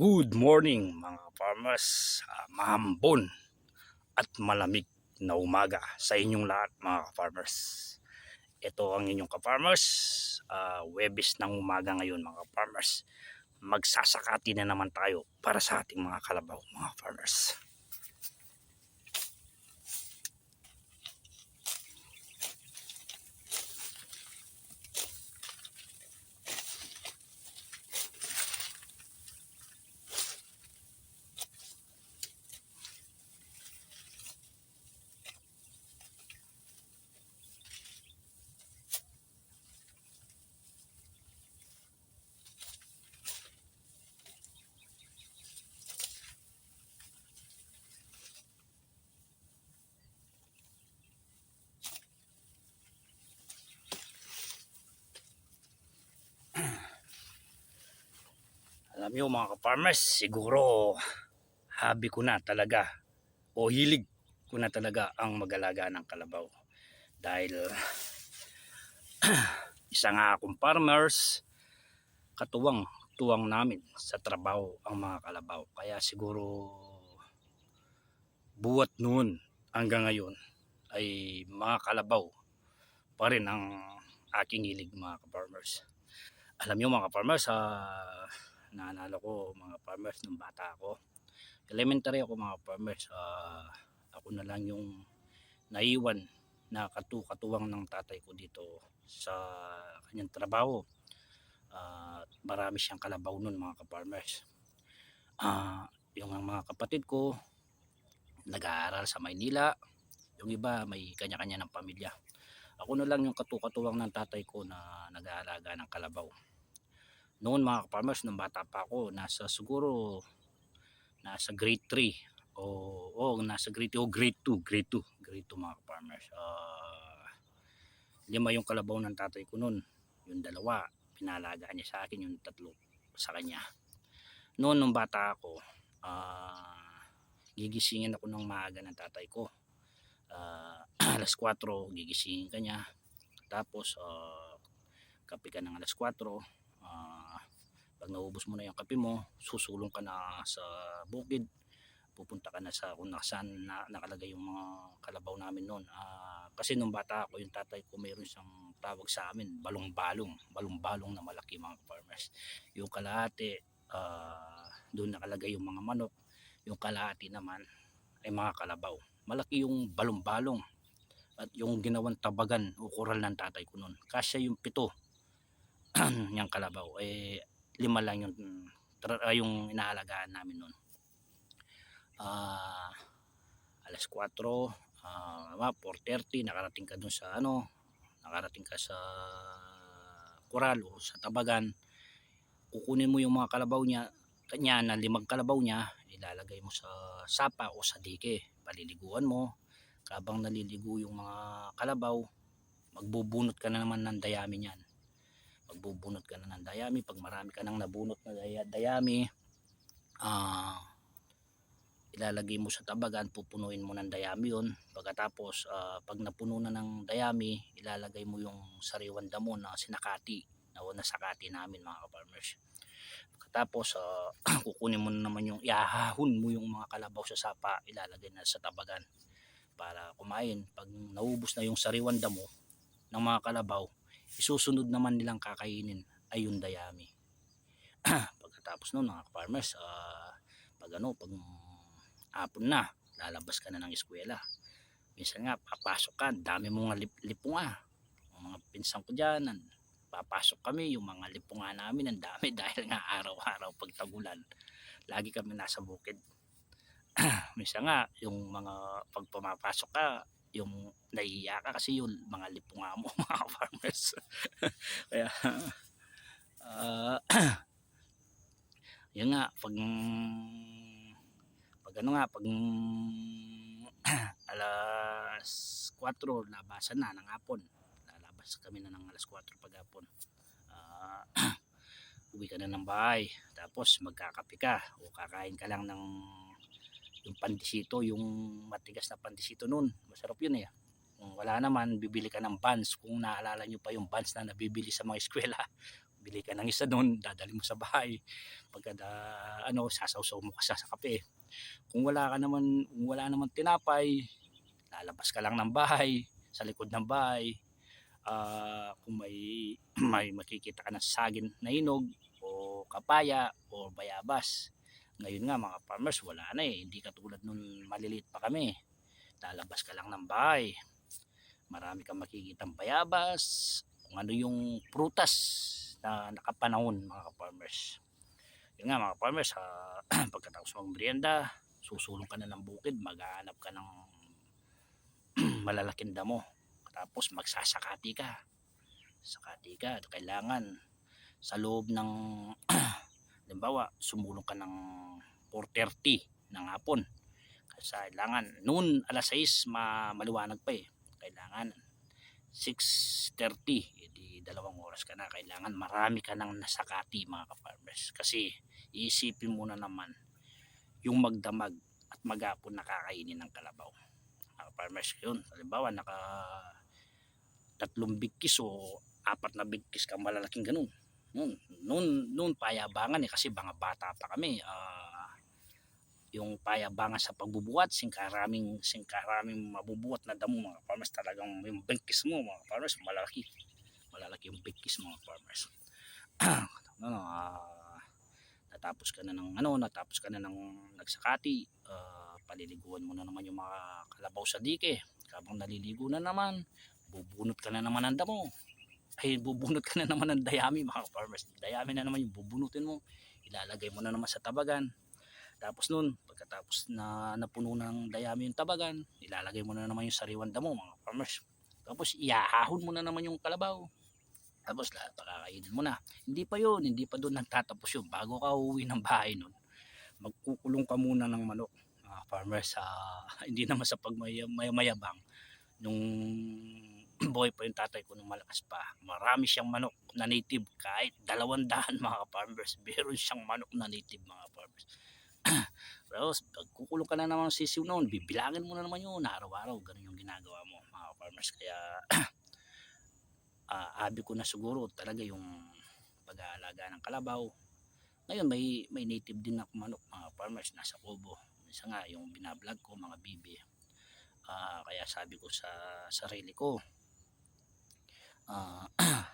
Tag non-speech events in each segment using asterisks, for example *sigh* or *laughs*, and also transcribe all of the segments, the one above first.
Good morning mga farmers, uh, mahambon at malamig na umaga sa inyong lahat mga farmers. Ito ang inyong ka-farmers, uh, Webis ng umaga ngayon mga farmers. Magsasakati na naman tayo para sa ating mga kalabaw mga farmers. Alam niyo mga ka-farmers, siguro hobby ko na talaga o hilig ko na talaga ang mag-alaga ng kalabaw. Dahil *clears throat* isa nga akong farmers, katuwang tuwang namin sa trabaho ang mga kalabaw. Kaya siguro buwat noon hanggang ngayon ay mga kalabaw pa rin ang aking hilig mga ka-farmers. Alam niyo mga ka-farmers, ah, naalala ko mga farmers nung bata ako. Elementary ako mga farmers. ah, ako na lang yung naiwan na katu-katuwang ng tatay ko dito sa kanyang trabaho. Ah, marami siyang kalabaw nun mga ka-farmers. Ah, yung mga kapatid ko nag-aaral sa Maynila. Yung iba may kanya-kanya ng pamilya. Ako na lang yung katu-katuwang ng tatay ko na nag-aalaga ng kalabaw noon mga farmers nung bata pa ako nasa siguro nasa grade 3 o oh, nasa grade o grade 2 grade 2 grade 2 mga farmers uh, lima yung kalabaw ng tatay ko noon. Yung dalawa pinalagaan niya sa akin yung tatlo sa kanya. Noon nung bata ako uh, gigisingin ako ng maaga ng tatay ko. Uh, *clears throat* alas 4 gigisingin kanya tapos uh, kape ka ng alas 4 uh, pag naubos mo na yung kape mo susulong ka na sa bukid. Pupunta ka na sa kung nasaan na, nakalagay yung mga kalabaw namin noon. Uh, kasi nung bata ako yung tatay ko mayroon siyang tawag sa amin balong-balong. Balong-balong na malaki mga farmers. Yung kalahati uh, doon nakalagay yung mga manok. Yung kalahati naman ay mga kalabaw. Malaki yung balong-balong at yung ginawang tabagan o kural ng tatay ko noon. Kasya yung pito *clears throat* yung kalabaw. Eh lima lang yung ah, yung inaalagaan namin noon ah alas 4 ah 4.30 nakarating ka dun sa ano nakarating ka sa kural o sa tabagan. Kukunin mo yung mga kalabaw niya kanya na limang kalabaw niya ilalagay mo sa sapa o sa dike. Paliliguan mo. Habang naliligo yung mga kalabaw magbubunot ka na naman ng dayami niyan magbubunot ka na ng dayami pag marami ka nang nabunot na day- dayami ah ilalagay mo sa tabagan pupunuin mo ng dayami yun. Pagkatapos ah, pag napuno na ng dayami ilalagay mo yung sariwan damo na sinakati na nasakati namin mga farmers pagkatapos ah, *clears throat* kukunin mo na naman yung iahahon mo yung mga kalabaw sa sapa ilalagay na sa tabagan para kumain. Pag naubos na yung sariwan damo ng mga kalabaw isusunod naman nilang kakainin ay yung dayami. *clears throat* Pagkatapos nun mga farmers, uh, pag ano, pag hapon na, lalabas ka na ng eskwela. Minsan nga, papasok ka, dami mong lip lipunga. Ang mga pinsang ko dyan, papasok kami, yung mga lipunga namin, ang dami *laughs* dahil nga araw-araw pag tagulan. Lagi kami nasa bukid. *clears throat* Minsan nga, yung mga pag pumapasok ka, yung naiiya ka kasi yung mga lipunga mo *laughs* mga farmers. Kaya uh, *clears throat* yun nga pag pag ano nga pag *clears throat* alas 4 labasan na ng hapon. Lalabas kami na ng alas 4 pag hapon uh, uwi ka na ng bahay tapos magkakape ka o kakain ka lang ng yung pandisito, yung matigas na pandisito noon. Masarap yun eh. Kung wala naman, bibili ka ng buns. Kung naalala nyo pa yung buns na nabibili sa mga *laughs* eskwela. bili ka ng isa doon, dadali mo sa bahay. Pagka da, ano, sasawsaw mo ka sa, kape. Kung wala ka naman, kung wala naman tinapay, lalabas ka lang ng bahay, sa likod ng bahay. Ah, kung may *clears throat* may makikita ka ng saging na hinog o kapaya o bayabas. Ngayon nga mga farmers wala na eh. Hindi katulad nung maliliit pa kami. Lalabas ka lang ng bahay. Marami kang makikitang bayabas, kung ano yung prutas na nakapanahon mga farmers. Yun nga mga farmers, ah, *clears throat* pagkatapos mong merienda, susulong ka na ng bukid, maghahanap ka ng *clears throat* malalaking damo. Tapos magsasakati ka. Sakati ka, kailangan sa loob ng *clears throat* halimbawa, sumulong ka ng 4.30 ng hapon. Kasi kailangan, noon alas 6 ma maliwanag pa eh. Kailangan 6.30, edi dalawang oras ka na. Kailangan marami ka nang nasakati mga ka-farmers. Kasi iisipin mo na naman yung magdamag at maghapon nakakainin ng kalabaw. Mga ka-farmers yun. Halimbawa, naka tatlong bigkis o apat na bigkis ka malalaking ganun. Noon, noon, noon payabangan eh kasi mga bata pa kami. Ah, yung payabangan sa pagbubuhat, singkaraming singkaraming mabubuhat na damo mga farmers talagang yung bigkis mo mga farmers malaki. Malalaki yung bigkis mga farmers. *clears throat* ano, ah, natapos ka na ng ano, natapos ka na ng nagsakati, ah, paliliguan mo na naman yung mga kalabaw sa dike. Habang naliligo na naman, bubunot ka na naman ng damo ay bubunot ka na naman ng dayami mga farmers dayami na naman yung bubunutin mo. Ilalagay mo na naman sa tabagan. Tapos nun pagkatapos na napuno ng dayami yung tabagan ilalagay mo na naman yung sariwan damo mga farmers tapos iahahon mo na naman yung kalabaw. Tapos lahat pakakainin mo na. Hindi pa yun hindi pa doon nagtatapos yun. Bago ka uwi ng bahay nun magkukulong ka muna ng manok mga farmers ah, *laughs* hindi naman sa pagmayabang nung buhay pa yung tatay ko nung malakas pa. Marami siyang manok na native kahit dalawang daan mga farmers. Meron siyang manok na native mga farmers. Pero *clears throat* pag kukulong ka na naman sisiw noon, bibilangin mo na naman yun araw-araw. Ganun yung ginagawa mo mga farmers. Kaya *clears throat* ah, abi ko na siguro talaga yung pag-aalaga ng kalabaw. Ngayon may may native din ako manok mga farmers nasa kubo. Isa nga yung binablog ko mga bibi. Ah, kaya sabi ko sa sarili ko, Ah, *clears throat*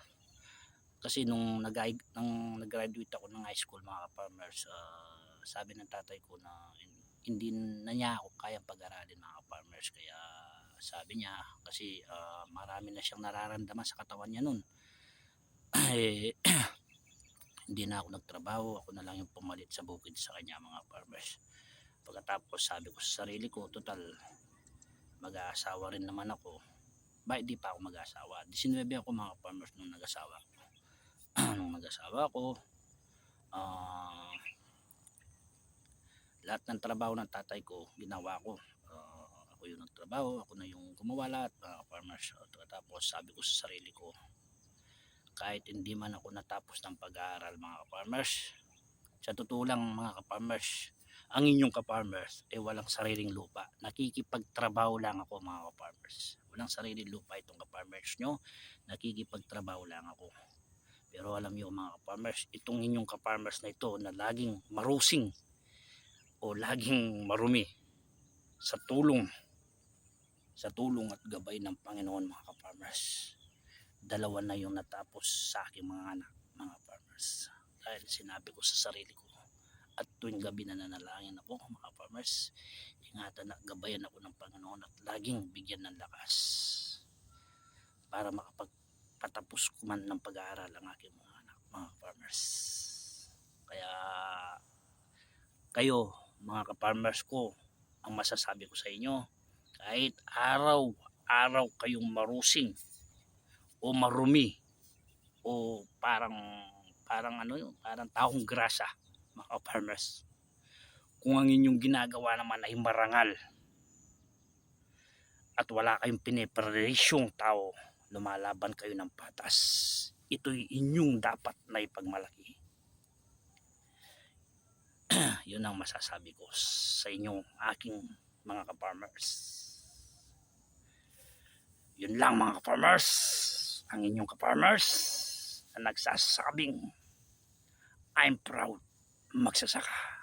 kasi nung nag nang nag-graduate ako ng high school mga farmers ah, sabi ng tatay ko na hin- hindi na niya ako kayang pag-aralin mga farmers kaya sabi niya kasi ah, marami na siyang nararamdaman sa katawan niya nun. *clears throat* Eh, *clears throat* hindi na ako nagtrabaho ako na lang yung pumalit sa bukid sa kanya mga farmers pagkatapos sabi ko sa sarili ko total mag-aasawa rin naman ako ba hindi pa ako mag-asawa? 19 ako mga farmers nung nag-asawa ako. *clears throat* Nung nag-asawa ako. Ah, lahat ng trabaho ng tatay ko ginawa ko. Ah, ako yung nagtrabaho ako na yung gumawa lahat mga farmers. Tapos sabi ko sa sarili ko kahit hindi man ako natapos ng pag-aaral mga farmers sa totoo lang mga farmers ang inyong ka-farmers eh walang sariling lupa. Nakikipagtrabaho lang ako mga ka-farmers. Walang sariling lupa itong ka-farmers nyo. Nakikipagtrabaho lang ako. Pero alam niyo mga ka-farmers, itong inyong ka-farmers na ito na laging marusing o laging marumi sa tulong sa tulong at gabay ng Panginoon mga ka-farmers. Dalawa na yung natapos sa aking mga anak, mga farmers. Dahil sinabi ko sa sarili ko, at tuwing gabi na nanalangin ako mga farmers. Ingatan at gabayan ako ng Panginoon at laging bigyan ng lakas para makapagpatapos ko man ng pag-aaral ang aking mga anak mga farmers. Kaya kayo mga ka-farmers ko ang masasabi ko sa inyo kahit araw araw kayong marusing o marumi o parang parang ano yun parang taong grasa mga farmers. Kung ang inyong ginagawa naman ay marangal at wala kayong pineparasyong tao lumalaban kayo ng patas. Ito'y inyong dapat na ipagmalaki. *clears throat* Yun ang masasabi ko sa inyong aking mga ka-farmers. Yun lang mga ka-farmers. Ang inyong ka-farmers na nagsasabing I'm proud magsasaka.